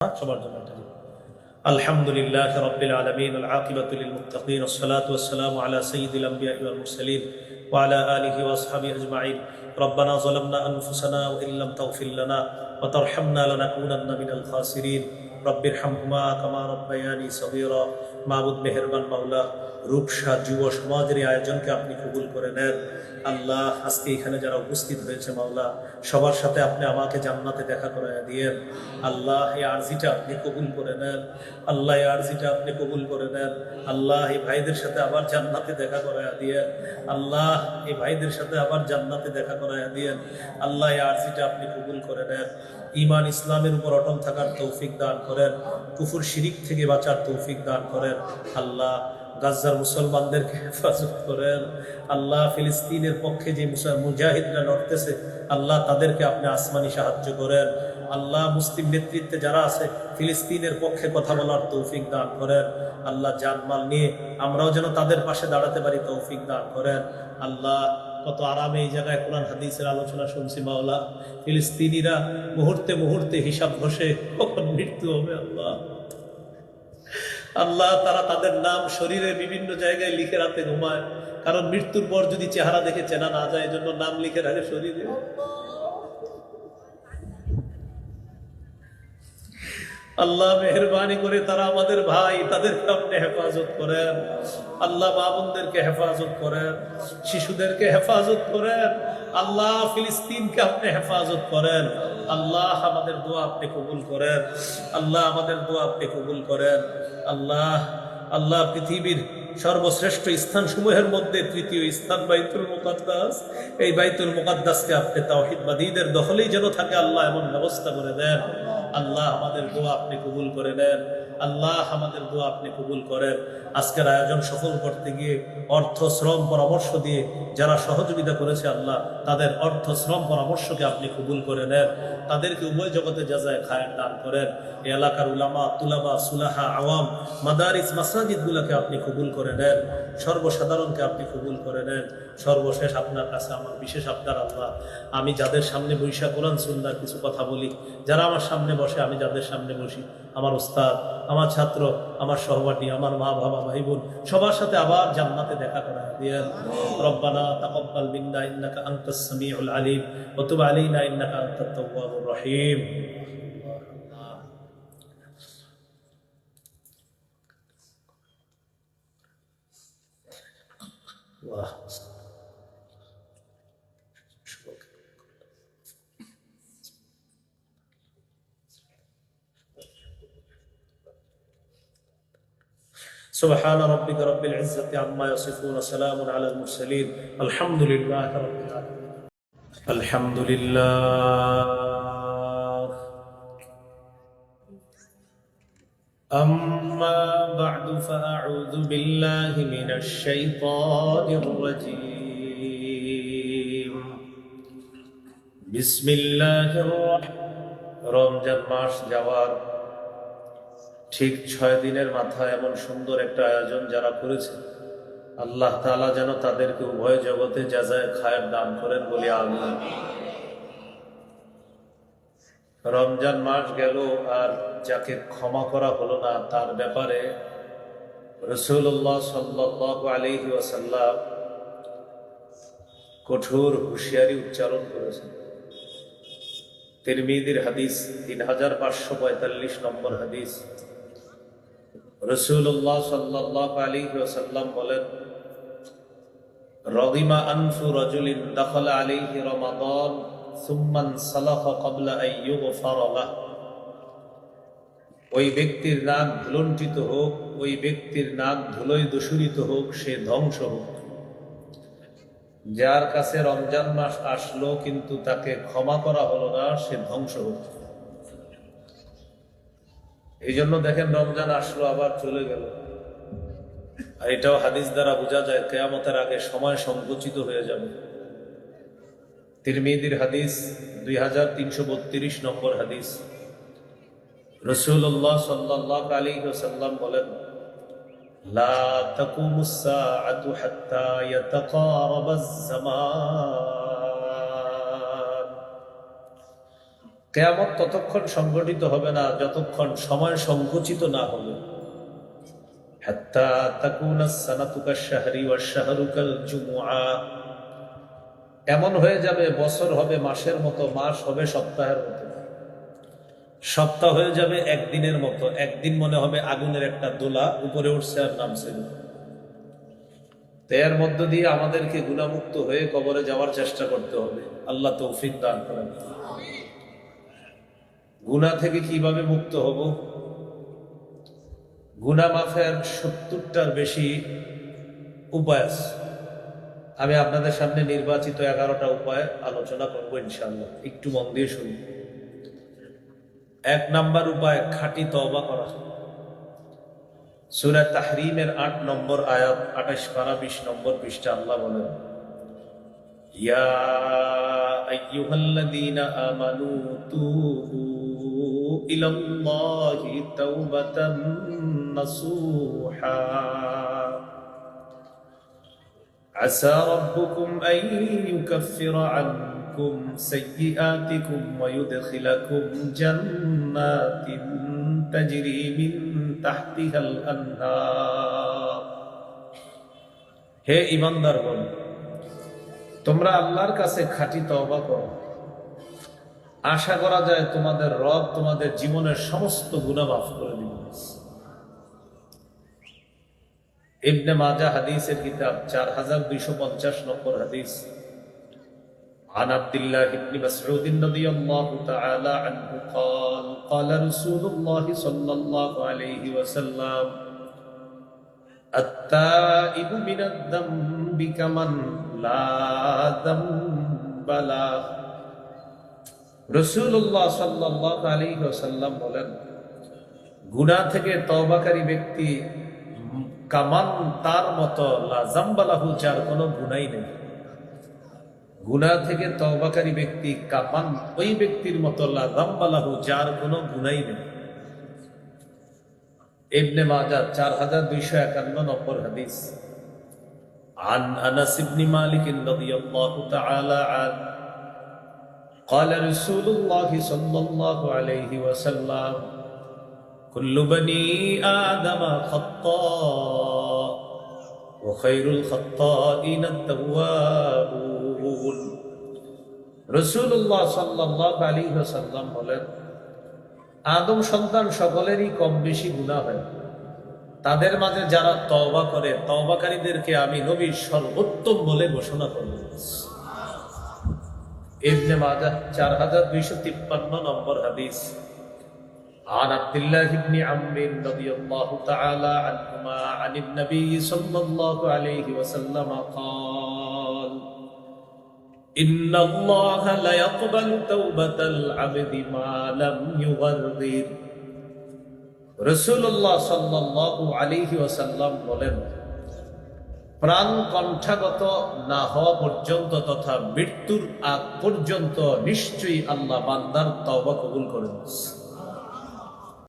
সবার জন্য এটা দিন। الحمد لله رب العالمين العاقبة للمتقين والصلاة والسلام على سيد الأنبياء والمرسلين وعلى آله وأصحابه أجمعين ربنا ظلمنا أنفسنا وإن لم تغفر لنا وترحمنا لنكونن من الخاسرين রব্বির হামহুমা কামা রব্বায়ানি সবিরা মাহবুদ মেহেরবান মাওলা, রূপসা যুব সমাজের আয়োজনকে আপনি কবুল করে নেন। আল্লাহ আজকে এখানে যারা উপস্থিত হয়েছে মাওলা, সবার সাথে আপনি আমাকে জান্নাতে দেখা করে দিয়েন। আল্লাহ এই আর্জিটা আপনি কবুল করে নেন। আল্লাহ এই আর্জিটা আপনি কবুল করে নেন। আল্লাহ এই ভাইদের সাথে আবার জান্নাতে দেখা করে দিয়েন। আল্লাহ এই ভাইদের সাথে আবার জান্নাতে দেখা করে দিয়েন। আল্লাহ এই আর্জিটা আপনি কবুল করে নেন। ইমান ইসলামের উপর অটল থাকার তৌফিক দান করেন, কুফুর শিরিক থেকে বাঁচার তৌফিক দান করেন, আল্লাহ গাজার মুসলমানদেরকে হেফাজত করেন, আল্লাহ ফিলিস্তিনের পক্ষে যে মুজাহিদরা লড়তেছে, আল্লাহ তাদেরকে আপনি আসমানি সাহায্য করেন, আল্লাহ মুসলিম নেতৃত্বে যারা আছে, ফিলিস্তিনের পক্ষে কথা বলার তৌফিক দান করেন, আল্লাহ জানমাল নিয়ে আমরাও যেন তাদের পাশে দাঁড়াতে পারি, তৌফিক দান করেন, আল্লাহ কত আরামে এই জায়গায় কোরআন, হাদিসের আলোচনা শুনছি মাওলা। ফিলিস্তিনিরা মুহূর্তে মুহূর্তে হিসাব ঘষে, কখন মৃত্যু হবে আল্লাহ? আল্লাহ তারা তাদের নাম শরীরে বিভিন্ন জায়গায় লিখে রাতে ঘুমায়। কারণ মৃত্যুর পর যদি চেহারা দেখে চেনা না যায়, এজন্য নাম লিখে রাখে শরীরে। আল্লাহ মেহরবানি করে তারা আমাদের ভাই, তাদেরকে আপনি হেফাজত করেন। আল্লাহ বাবনদেরকে হেফাজত করেন, শিশুদেরকে হেফাজত করেন, আল্লাহ ফিলিস্তিনকে আপনি হেফাজত করেন। আল্লাহ আমাদের দোয়া আপনি কবুল করেন। আল্লাহ আমাদের দোয়া আপনি কবুল করেন। আল্লাহ আল্লাহ পৃথিবীর সর্বশ্রেষ্ঠ স্থান সমূহের মধ্যে তৃতীয় স্থান বাইতুল মুকাদ্দাস। এই বাইতুল মুকাদ্দাসকে আপনি তাওহিদবাদীদের দখলেই যেন থাকে, আল্লাহ এমন ব্যবস্থা করে দেন। আল্লাহ আমাদের দোয়া আপনি কবুল করে নেন। আল্লাহ আমাদের দোয়া আপনি কবুল করেন। আজকের আয়োজন সফল করতে গিয়ে অর্থ শ্রম পরামর্শ দিয়ে যারা সহযোগিতা করেছে আল্লাহ, তাদের অর্থ শ্রম পরামর্শকে আপনি কবুল করে নেন। তাদেরকে উভয় জগতে যা যায় খায়ের দান করেন। এলাকার উলামা, তুলাবা, সুলাহা, আওয়াম, মাদারিস মাসাজিদ গুলাকে আপনি কবুল করে নেন। সর্বসাধারণকে আপনি কবুল করে নেন। সর্বশেষ আপনার কাছে আমার বিশেষ আপনার আল্লাহ। আমি যাদের সামনে বৈশা কোরআন সুন্দর কিছু কথা বলি, যারা আমার সামনে বসে, আমি যাদের সামনে বসি। আমার উস্তাদ, আমার ছাত্র, আমার সহপাঠী, আমার মা, বাবা, ভাই বোন, সবার সাথে আবার জান্নাতে দেখা করা দিয়েন রব্বানা তাকাব্বাল মিন্না, ইন্নাকা আনতাস সামিউল আলিম, ওয়া ইন্নাকা আনতাত তাওয়াবুর রহিম। বাহ سبحان ربك رب العزة عما يصفون سلام على المرسلين الحمد لله رب العالمين الحمد لله أما بعد فأعوذ بالله من الشيطان الرجيم بسم الله الرحمن রমজান মাস যাওয়ার ঠিক ছয় দিনের মাথায় এমন সুন্দর একটা আয়োজন যারা করেছে, আল্লাহ তালা যেন তাদেরকে উভয় জগতে যা যাজায় খায়ের দান করেন বলে আমি রমজান মাস গেল আর যাকে ক্ষমা করা হলো না তার ব্যাপারে রসুল্লাহ সাল্লাহ আলহি ওয়াসাল্লাম কঠোর হুঁশিয়ারি উচ্চারণ করেছেন। তিরমিদির হাদিস তিন হাজার পাঁচশো পঁয়তাল্লিশ নম্বর হাদিস। রসুল্লাহ সাল্লাহ আলী ওসাল্লাম বলেন, রদিমা আনফু রজুলিন দখল আলিহি রমাদন সুম্মান সালাহ কবলা ওই ব্যক্তির নাক ধুলন্টিত হোক, ওই ব্যক্তির নাক ধুলোয় দূষণিত হোক, সে ধ্বংস হোক। যার কাছে রমজান মাস আসলো, কিন্তু তাকে ক্ষমা করা হলো না, সে ধ্বংস হোক। এই জন্য দেখেন রমজান আসলো, আবার চলে গেল। আর এটাও হাদিস দ্বারা বোঝা যায়, কেয়ামতের আগে সময় সংকুচিত হয়ে যাবে। তিরমিদির হাদিস দুই হাজার তিনশো বত্রিশ নম্বর হাদিস। রসুল্লাহ সাল্লাহ আলী সাল্লাম বলেন, লা তাকুমুসা আতু হাত্তা ইয়াতাকারাবাজ জামান কেয়ামত ততক্ষণ সংগঠিত হবে না, যতক্ষণ সময় সংকুচিত না হবে। এমন হয়ে যাবে, বছর হবে, মাসের মতো, মাস হবে, সপ্তাহের মতো। সপ্তাহ হয়ে যাবে একদিনের মতো, একদিন মনে হবে আগুনের একটা দোলা, উপরে উঠছে আর নামছে। এর মধ্য দিয়ে আমাদেরকে গুণামুক্ত হয়ে কবরে যাওয়ার চেষ্টা করতে হবে। আল্লাহ তৌফিক দান করেন। গুণা থেকে কীভাবে মুক্ত হব? গুণা মাফের সত্তরটার বেশি উপায় আছে। আমি আপনাদের সামনে নির্বাচিত এগারোটা উপায় আলোচনা করব ইনশাল্লাহ একটু মন দিয়ে শুনুন। এক নাম্বার উপায়, খাঁটি তওবা করা। সুরা তাহরিমের আট নম্বর আয়াত, আঠাশ পারা, বিশ নম্বর পৃষ্ঠা আল্লাহ বলেন, ইয়া আইয়ুহাল্লাযীনা আমানু তুবু ইলাল্লাহি তাওবাতান নাসুহা عسى ربكم أن يكفر عنكم سيئاتكم ويدخلكم جنات تجري من تحتها الأنهار হে ইমানদারগণ তোমরা আল্লাহর কাছে খাঁটি তওবা করো আশা করা যায় তোমাদের রব তোমাদের জীবনের সমস্ত গুনাহ মাফ করে দিবেন ইবনে মাজা হাদিসের কিতাব চার হাজার দুইশো পঞ্চাশ নম্বর হাদিস عن عبد الله بن مسعود رضي الله تعالى عنه قال قال رسول الله صلى الله عليه وسلم التائب من الذنب كمن لا ذنب له রসুল্লাহ সাল্লাহ আলী ওসাল্লাম বলেন গুণা থেকে তবাকারী ব্যক্তি কামান তার মতো লাজাম্বালাহু যার কোনো গুণাই নেই গুণা থেকে তবাকারী ব্যক্তি কামান ওই ব্যক্তির মতো লাজাম্বালাহু যার কোনো গুণাই নেই ইবনে মাজা চার হাজার দুইশো একান্ন নম্বর হাদিস عن انس بن مالك رضي الله تعالى عنه قال رسول الله صلى الله عليه وسلم كل بني آدم خطاء وخير الخطائين التوابون رسول الله صلى الله عليه وسلم বলেন আদম সন্তান সকলেরই কম বেশি গুণা হয় তাদের মাঝে যারা তওবা করে তওবাকারীদেরকে আমি নবীর সর্বোত্তম বলে ঘোষণা করব ইবনে মাজাহ চার হাজার দুইশো তিপ্পান্ন নম্বর হাদিস عن عبد الله بن عمرو رضي الله تعالى عنهما عن النبي صلى الله عليه وسلم قال إن الله لا يقبل توبة العبد ما لم يغرر رسول الله صلى الله عليه وسلم বলেন প্রাণ কণ্ঠাগত না হওয়া পর্যন্ত তথা মৃত্যুর আগ পর্যন্ত নিশ্চয়ই আল্লাহ বান্দার তবা কবুল করেন।